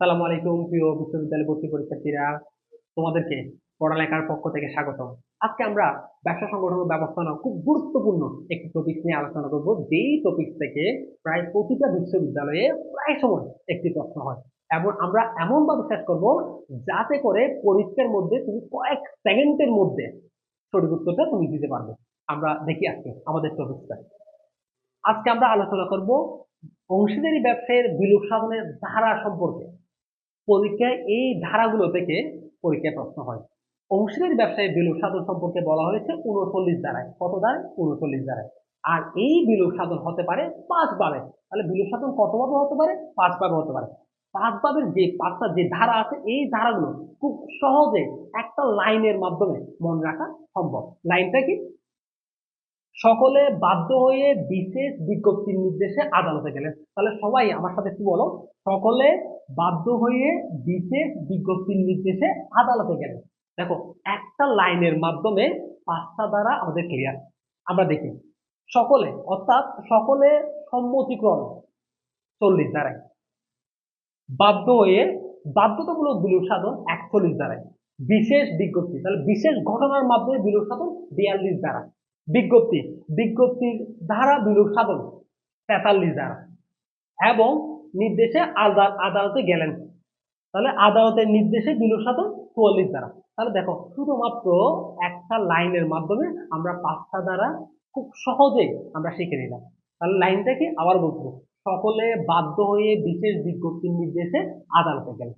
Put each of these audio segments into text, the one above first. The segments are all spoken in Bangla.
সালামু আলাইকুম, প্রিয় বিশ্ববিদ্যালয় ভর্তি পরীক্ষার্থীরা। তোমাদেরকে পড়ালেখার পক্ষ থেকে স্বাগত আজকে আমরা ব্যবসা সংগঠন ব্যবস্থাপনা খুব গুরুত্বপূর্ণ একটি টপিক নিয়ে আলোচনা করব। যেই টপিক থেকে প্রায় প্রতিটা বিশ্ববিদ্যালয়ে প্রায় সময় একটি প্রশ্ন হয়। এবং আমরা এমন ভাবে শেষ করব যাতে করে পরীক্ষার মধ্যে তুমি কয়েক সেকেন্ডের মধ্যে সঠিক উত্তরটা তুমি দিতে পারবে। আমরা দেখি আজকে আমাদের টপিকটা আজকে আমরা আলোচনা করব অংশীদারি ব্যবসায়ের বিলোপ সাধনের ধারা সম্পর্কে। পরীক্ষায় এই ধারাগুলো থেকে পরীক্ষায় প্রশ্ন হয়। অংশীদারি ব্যবসায়ের বিলোপ সাধন সম্পর্কে বলা হয়েছে উনচল্লিশ ধারায়। কত ধারায়? উনচল্লিশ ধারায়। আর এই বিলোপ সাধন হতে পারে পাঁচ ভাবে তাহলে বিলোপ সাধন কত ভাবে হতে পারে? পাঁচ ভাবে হতে পারে। পাঁচ ভাবের যে পাঁচটা যে ধারা আছে, এই ধারাগুলো খুব সহজে একটা লাইনের মাধ্যমে মনে রাখা সম্ভব। লাইনটা কি? সকলে বাধ্য হয়ে বিশেষ বিজ্ঞপ্তির নির্দেশে আদালতে গেলেন। তাহলে সবাই আমার সাথে কি বলো, সকলে বাধ্য হয়ে বিশেষ বিজ্ঞপ্তির নির্দেশে আদালতে গেলেন। দেখো, একটা লাইনের মাধ্যমে পাঁচটা দ্বারা আমাদের ক্লিয়ার আমরা দেখি, সকলে, অর্থাৎ সকলে সম্মতিক্রমে চল্লিশ দ্বারায়। বাধ্য হয়ে বাধ্যতামূলক বিলোপ সাধন একচল্লিশ দ্বারায়। বিশেষ বিজ্ঞপ্তি, তাহলে বিশেষ ঘটনার মাধ্যমে বিলোপ সাধন বিয়াল্লিশ দ্বারা। বিজ্ঞপ্তি, বিজ্ঞপ্তির ধারা বিলোপ সাধন, তেতাল্লিশ দ্বারা এবং নির্দেশে আদাল- আদালতে গেলেন। তাহলে আদালতের নির্দেশে বিলোপ সাধন চুয়াল্লিশ দ্বারা তাহলে দেখো, শুধুমাত্র একটা লাইনের মাধ্যমে আমরা পাঁচটা দ্বারা খুব সহজে আমরা শিখে নিলাম। তাহলে লাইনটা কি? আবার বলব সকলে বাধ্য হয়ে বিশেষ বিজ্ঞপ্তির নির্দেশে আদালতে গেলেন।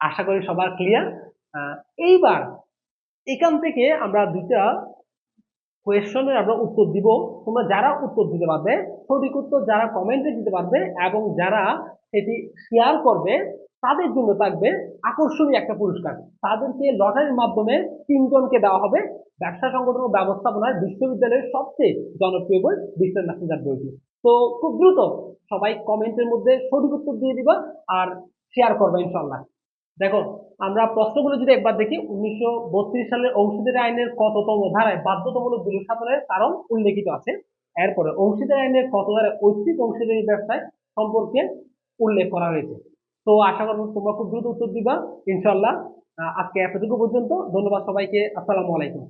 আশা করি সবার ক্লিয়ার এইবার এখান থেকে আমরা দুইটা কোয়েশনের আমরা উত্তর দিব। তোমরা যারা উত্তর দিতে পারবে, সঠিক উত্তর যারা কমেন্টে দিতে পারবে এবং যারা সেটি শেয়ার করবে, তাদের জন্য থাকবে আকর্ষণীয় একটা পুরস্কার। তাদেরকে লটারির মাধ্যমে তিনজনকে দেওয়া হবে। ব্যবসা সংগঠন ও ব্যবস্থাপনার বিশ্ববিদ্যালয়ের সবচেয়ে জনপ্রিয় বই বিশ্বের ম্যাসেঞ্জার বইটি। তো খুব দ্রুত সবাই কমেন্টের মধ্যে সঠিক উত্তর দিয়ে দিবা আর শেয়ার করবে ইনশাল্লাহ দেখো আমরা প্রশ্নগুলো যদি একবার দেখি, উনিশশো সালের অংশীদারি আইনের কততম ধারায় বাধ্যতামূলক বিলোপ সাধনের কারণ উল্লেখিত আছে। এরপরে অংশীদারি আইনের কত ধারায় ঐচ্ছিক অংশীদারি ব্যবসায় সম্পর্কে উল্লেখ করা হয়েছে। তো আশা করব তোমরা খুব দ্রুত উত্তর দিবা। ইনশাল্লাহ আজকে এতটুকু পর্যন্ত। ধন্যবাদ সবাইকে। আসসালামু আলাইকুম।